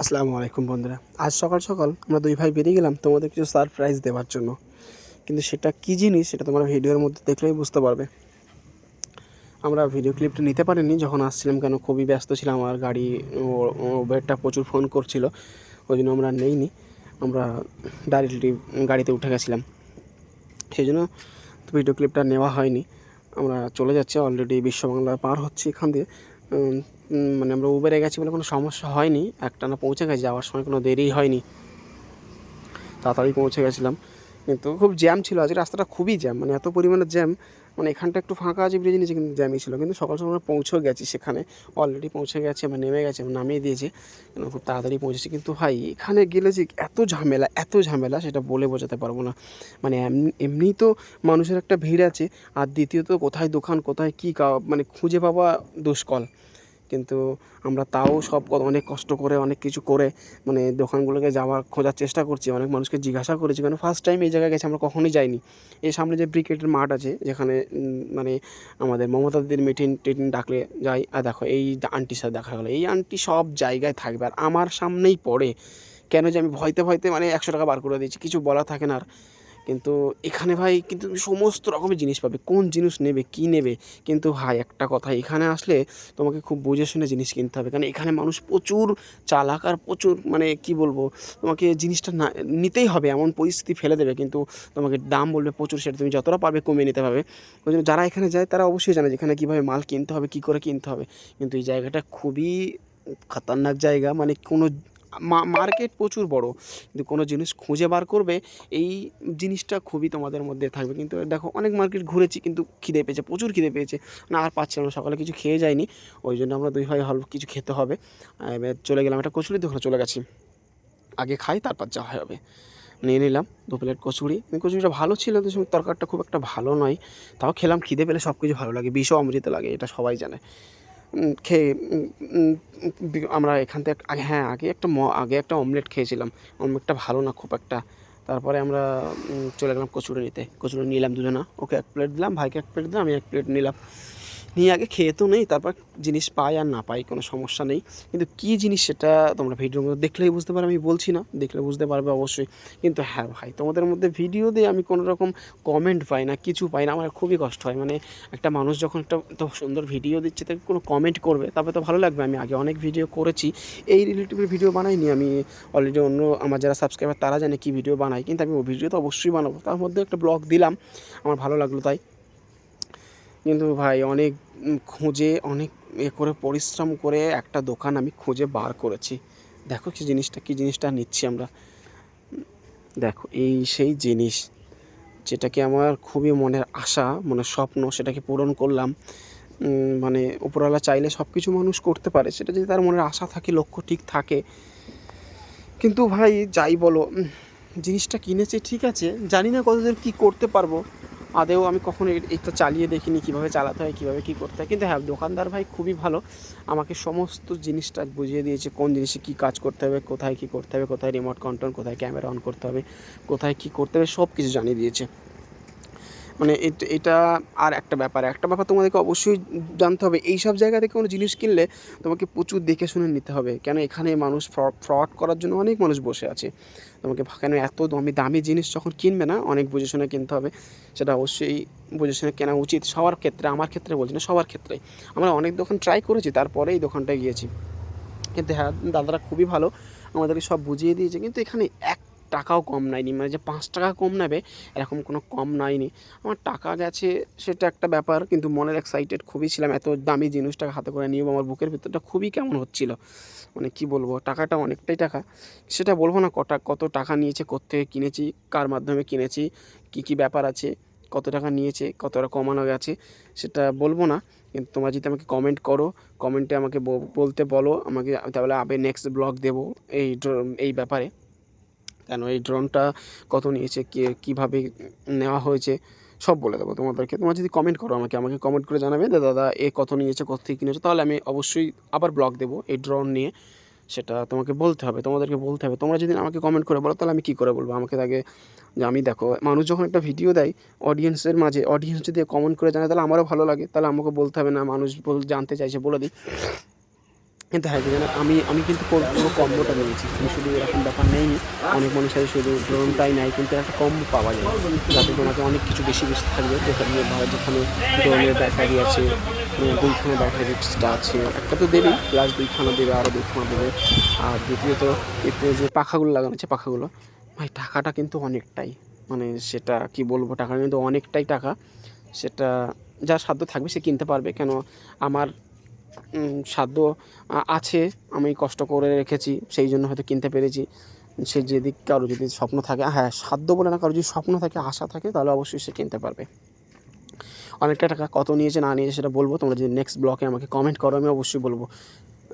আসসালামু আলাইকুম বন্ধুরা। আজ সকাল সকাল আমরা দুই ভাই বেরিয়ে গেলাম তোমাদের কিছু সারপ্রাইজ দেওয়ার জন্য। কিন্তু সেটা কী জিনিস সেটা তোমরা ভিডিওর মধ্যে দেখলেই বুঝতে পারবে। আমরা ভিডিও ক্লিপটা নিতে পারিনি, যখন আসছিলাম কেন খুবই ব্যস্ত ছিলাম আর গাড়ি ওবেরটা প্রচুর ফোন করছিল, ওই জন্য আমরা নেইনি। আমরা ডাইরেক্টলি গাড়িতে উঠে গেছিলাম। সেই জন্য ভিডিও ক্লিপটা নেওয়া হয়নি। আমরা চলে যাচ্ছি অলরেডি বিশ্ববাংলা পার হচ্ছি এখান দিয়ে। মানে আমরা উবেরে গেছি বলে কোনো সমস্যা হয়নি। একটানা পৌঁছে গেছি, যাওয়ার সময় কোনো দেরি হয়নি। তাড়াতাড়ি পৌঁছে গেছিলাম। কিন্তু খুব জ্যাম ছিল। আজকে রাস্তাটা খুবই জ্যাম মানে এত পরিমাণে জ্যাম মানে এখানটা একটু ফাঁকা আছে ব্রিজের নিচে কিন্তু জ্যামি ছিল। কিন্তু সকাল সকাল আমরা পৌঁছেও গেছি সেখানে। অলরেডি পৌঁছে গেছে, আমরা নেমে গেছে নামিয়ে দিয়েছি। খুব তাড়াতাড়ি পৌঁছেছি। কিন্তু ভাই, এখানে গেলে যে এত ঝামেলা এত ঝামেলা, সেটা বলে বোঝাতে পারব না। মানে এমনি তো মানুষের একটা ভিড় আছে। আর দ্বিতীয়ত, কোথায় দোকান, কোথায় কা- মানে খুঁজে পাওয়া দুষ্কল কিন্তু আমরা তাও সব অনেক কষ্ট করে, অনেক কিছু করে মানে দোকানগুলোকে যাওয়ার, খোঁজার চেষ্টা করছি। অনেক মানুষকে জিজ্ঞাসা করেছি কারণ ফার্স্ট টাইম এই জায়গায় গেছে, আমরা কখনোই যাইনি। এই সামনে যে ব্রিকেটের মাঠ আছে, যেখানে মানে আমাদের মমতা দিদির মিটিং টিটিং ডাকলে যাই, আর দেখো এই আন্টির সাথে দেখা গেলো এই আন্টি সব জায়গায় থাকবে, আর আমার সামনেই পড়ে। কেন যে আমি ভয়তে ভয়তে মানে একশো টাকা বার করে দিয়েছি, কিছু বলা থাকে না আর। কিন্তু এখানে ভাই কিন্তু তুমি সমস্ত রকমের জিনিস পাবে। কোন জিনিস নেবে, কী নেবে? কিন্তু ভাই, একটা কথা, এখানে আসলে তোমাকে খুব বুঝে শুনে জিনিস কিনতে হবে। কারণ এখানে মানুষ প্রচুর চালাক আর প্রচুর মানে কি বলব, তোমাকে জিনিসটা না, নিতেই হবে, এমন পরিস্থিতি ফেলে দেবে। কিন্তু তোমাকে দাম বলবে প্রচুর, সেটা তুমি যতটা পারবে কমিয়ে নিতে পারবে। ওই জন্য যারা এখানে যায়, তারা অবশ্যই জানে যে এখানে কীভাবে মাল কিনতে হবে, কী করে কিনতে হবে। কিন্তু এই জায়গাটা খুবই খতরনাক জায়গা মানে কোনো মার্কেট প্রচুর বড়। কিন্তু কোনো জিনিস খুঁজে বার করবে, এই জিনিসটা খুবই তোমাদের মধ্যে থাকবে। কিন্তু দেখো, অনেক মার্কেট ঘুরেছি কিন্তু খিদে পেয়েছে, প্রচুর খিদে পেয়েছে। না, আর পাচ্ছিলাম না, সকালে কিছু খেয়ে যায়নি ওই জন্য আমরা দুই ভাই হল কিছু খেতে হবে। চলে গেলাম একটা কচুরি দোকানে, চলে গেছি। আগে খাই, তারপর যা হবে। নিয়ে নিলাম দু প্লেট কচুরি। কচুরিটা ভালো ছিল সঙ্গে তরকারিটা খুব একটা ভালো নয়। তাও খেলাম, খিদে পেলে সব কিছু ভালো লাগে। বিষও অমৃত লাগে, এটা সবাই জানে। খেয়ে আমরা এখান থেকে আগে হ্যাঁ আগে একটা ম- আগে একটা অমলেট খেয়েছিলাম। অমলেটটা ভালো না, খুব একটা। তারপরে আমরা চলে গেলাম কচুরি নিতে। কচুরি নিলাম দুজনা। ওকে এক প্লেট দিলাম, ভাইকে এক প্লেট দিলাম, আমি এক প্লেট নিলাম। নিয়ে আগে খেয়ে তো নেই, তারপর জিনিস পাই আর না পাই, কোনো সমস্যা নেই। কিন্তু কী জিনিস সেটা তোমরা ভিডিওর মধ্যে দেখলেই বুঝতে পারবে, আমি বলছি না, দেখলে বুঝতে পারবে অবশ্যই। কিন্তু হ্যাঁ ভাই, তোমাদের মধ্যে ভিডিও দিয়ে আমি কোনো রকম কমেন্ট পাই না, কিছু পাই না, আমার খুবই কষ্ট হয়। মানে একটা মানুষ যখন একটা তো সুন্দর ভিডিও দিচ্ছে, তাকে কোনো কমেন্ট করবে তবে তো ভালো লাগবে। আমি আগে অনেক ভিডিও করেছি, এই রিলেটিভের ভিডিও বানাইনি আমি। অলরেডি অন্য আমার যারা সাবস্ক্রাইবার তারা জানে কী ভিডিও বানাই। কিন্তু আমি ও ভিডিও তো অবশ্যই বানাবো। তার মধ্যে একটা ব্লগ দিলাম, আমার ভালো লাগল তাই। কিন্তু ভাই অনেক খুঁজে, অনেক এ করে পরিশ্রম করে একটা দোকান আমি খুঁজে বার করেছি। দেখো কি জিনিসটা কি জিনিসটা নিচ্ছি আমরা। দেখো, এই সেই জিনিস যেটাকে আমার খুবই মনের আশা, মনের স্বপ্ন, সেটাকে পূরণ করলাম। মানে উপরওয়ালা চাইলে সব কিছু মানুষ করতে পারে, সেটা যদি তার মনের আশা থাকে, লক্ষ্য ঠিক থাকে। কিন্তু ভাই, যাই বলো জিনিসটা কিনেছি ঠিক আছে, জানি না কতদূর কী করতে পারব। আদেও আমি কখনো এটা চালিয়ে দেখিনি, কীভাবে চালাতে হয়, কীভাবে কী করতে হয়। কিন্তু হ্যাঁ দোকানদার ভাই খুবই ভালো। আমাকে সমস্ত জিনিসটা বুঝিয়ে দিয়েছে, কোন জিনিসে কি কাজ করতে হবে, কোথায় কি করতে হবে, কোথায় রিমোট কন্ট্রোল কোথায় ক্যামেরা অন করতে হবে, কোথায় কি করতে হবে সব কিছু জানিয়ে দিয়েছে। মানে এট- আর একটা ব্যাপার। একটা ব্যাপার তোমাদেরকে অবশ্যই জানতে হবে এই সব জায়গা থেকে কোনো জিনিস কিনলে তোমাকে প্রচুর দেখে শুনে নিতে হবে। কেন এখানে মানুষ ফ্রড করার জন্য অনেক মানুষ বসে আছে। তোমাকে কেন এত দামি দামি জিনিস যখন কিনবে না, অনেক বুঝে শুনে কিনতে হবে। সেটা অবশ্যই বুঝে শুনে কেনা উচিত। সবার ক্ষেত্রে, আমার ক্ষেত্রে বলছি না, সবার ক্ষেত্রে। আমরা অনেক দোকান ট্রাই করেছি তারপরে এই দোকানটায় গিয়েছি। কিন্তু হ্যাঁ দাদারা খুবই ভালো। আমাদেরকে সব বুঝিয়ে দিয়েছে। কিন্তু এখানে এক টাকাও কম নাইনি মানে যে পাঁচ টাকা কম নেবে, এরকম কোনো কম নাইনি আমার টাকা গেছে সেটা একটা ব্যাপার, কিন্তু মনের এক্সাইটেড খুবই ছিলাম। এত দামি জিনিসটাকে হাতে করে নিয়ে আমার বুকের ভিতরটা খুবই কেমন হচ্ছিল। মানে কি বলব, টাকাটা অনেকটাই টাকা। সেটা বলব না কটা, কত টাকা নিয়েছে, কোত্থেকে কিনেছি, কার মাধ্যমে কিনেছি, কী কী ব্যাপার আছে, কত টাকা নিয়েছে কতটা কমানো গেছে, সেটা বলব না। কিন্তু তোমরা যদি আমাকে কমেন্ট করো কমেন্টে আমাকে বলতে বলো, আমাকে তাহলে আবে নেক্সট ব্লগ দেবো এই এই ব্যাপারে। কেন এই ড্রোনটা কত নিয়েছে, কে, কীভাবে নেওয়া হয়েছে, সব বলে দেবো তোমাদেরকে। তোমরা যদি কমেন্ট করো আমাকে আমাকে কমেন্ট করে জানাবে যে, দাদা, এ কত নিয়েছে, কত থেকে কিনেছে তাহলে আমি অবশ্যই আবার ব্লগ দেবো এই ড্রোন নিয়ে। সেটা তোমাকে বলতে হবে, তোমাদেরকে বলতে হবে। তোমরা যদি আমাকে কমেন্ট করে বলো, তাহলে আমি কী করে বলব? আমাকে আগে যে আমি দেখো, মানুষ যখন একটা ভিডিও দেয় অডিয়েন্সের মাঝে অডিয়েন্স যদি কমেন্ট করে জানায়, তাহলে আমারও ভালো লাগে। তাহলে আমাকে বলতে হবে না, মানুষ জানতে চাইছে, বলে দিই। কিন্তু হ্যাঁ জানো আমি আমি কিন্তু পুরো কম্বোটা নিয়েছি। আমি শুধু এরকম ব্যাপার নেইনি। অনেক মানুষের শুধু ড্রোনটাই নেয় কিন্তু একটা কম্বো পাওয়া যায়। যাতে তোমাকে অনেক কিছু বেশি বেশি থাকবে। যেখানে যেখানে ড্রোনের ব্যাটারি আছে উম, দুইখানা ব্যাটারি এক্সট্রা আছে একটা তো দেবেই প্লাস দুইখানা দেবে আরও দুইখানা দেবে। আর দ্বিতীয়ত এতে যে পাখাগুলো লাগানো আছে পাখাগুলো ভাই টাকাটা কিন্তু অনেকটাই। মানে সেটা কি বলব টাকা কিন্তু অনেকটাই টাকা। সেটা যার সাধ্য থাকবে সে কিনতে পারবে। কেন আমার সাধ্য আছে, আমি কষ্ট করে রেখেছি, সেই জন্য হয়তো কিনতে পেরেছি। সে যদি কারও যদি স্বপ্ন থাকে হ্যাঁ সাধ্য বলে না, কারও যদি স্বপ্ন থাকে, আশা থাকে, তাহলে অবশ্যই সে কিনতে পারবে। অনেকটা টাকা কত নিয়েছে, না নিয়েছে, সেটা বলব। তোমরা যদি নেক্সট ব্লকে আমাকে কমেন্ট করো, আমি অবশ্যই বলব।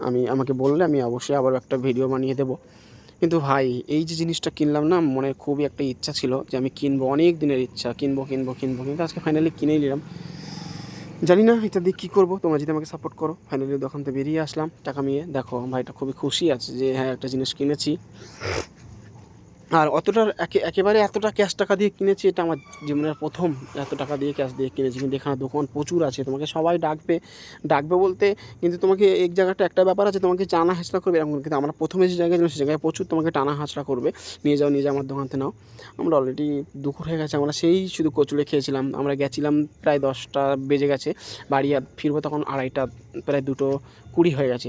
আমি, আমাকে বললে আমি অবশ্যই আবার একটা ভিডিও বানিয়ে দেবো। কিন্তু ভাই, এই যে জিনিসটা কিনলাম না, মনে খুবই একটা ইচ্ছা ছিল যে আমি কিনবো, অনেক দিনের ইচ্ছা, কিনবো কিনবো কিনবো। কিন্তু আজকে ফাইনালি কিনেই নিলাম। জানি না এটা দিয়ে কী করব। তোমরা যদি আমাকে সাপোর্ট করো ফাইনালি দোকান থেকে বেরিয়ে আসলাম। টাকা নিয়ে দেখো ভাইটা খুবই খুশি আছে যে হ্যাঁ একটা জিনিস কিনেছি। আর অতটা একে একেবারে এতটা ক্যাশ টাকা দিয়ে কিনেছি, এটা আমার জীবনের প্রথম এত টাকা দিয়ে ক্যাশ দিয়ে কিনেছি। কিন্তু এখানে দোকান প্রচুর আছে, তোমাকে সবাই ডাকবে ডাকবে বলতে কিন্তু তোমাকে এক জায়গাটা একটা ব্যাপার আছে, তোমাকে টানা হাঁচড়া করবে এরকম। কিন্তু আমরা প্রথমে যে জায়গায় ছিলাম সেই জায়গায় প্রচুর তোমাকে টানা হাঁচড়া করবে। নিয়ে যাও নিয়ে যাও আমার দোকানতে নাও। আমরা অলরেডি দুপুর হয়ে গেছে, আমরা সেই শুধু কচুরে খেয়েছিলাম। আমরা গেছিলাম প্রায় দশটা বেজে গেছে, বাড়ি ফিরবো তখন আড়াইটা, প্রায় দুটো কুড়ি হয়ে গেছে,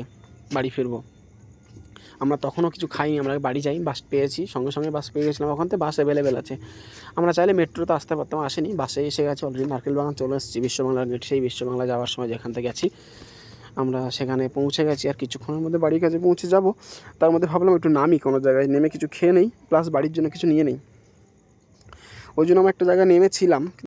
বাড়ি ফিরবো। আমরা তখনও কিছু খাইনি, আমরা বাড়ি যাই, বাস পেয়েছি, সঙ্গে সঙ্গে বাস পেয়ে গেছিলাম ওখান থেকে, বাস অ্যাভেলেবেল আছে। আমরা চাইলে মেট্রোতে আসতে পারতাম, আসেনি, বাসে এসে গেছে অলরেডি নারকেল বাগান চলে এসেছি, বিশ্ববাংলার গেট সেই বিশ্ববাংলা যাওয়ার সময় যেখান থেকে গেছি আমরা সেখানে পৌঁছে গেছি, আর কিছুক্ষণের মধ্যে বাড়ির কাছে পৌঁছে যাব। তার মধ্যে ভাবলাম একটু নামি, কোনো জায়গায় নেমে কিছু খেয়ে নেই প্লাস বাড়ির জন্য কিছু নিয়ে নেই। ওই জন্য আমরা একটা জায়গায় নেমেছিলাম।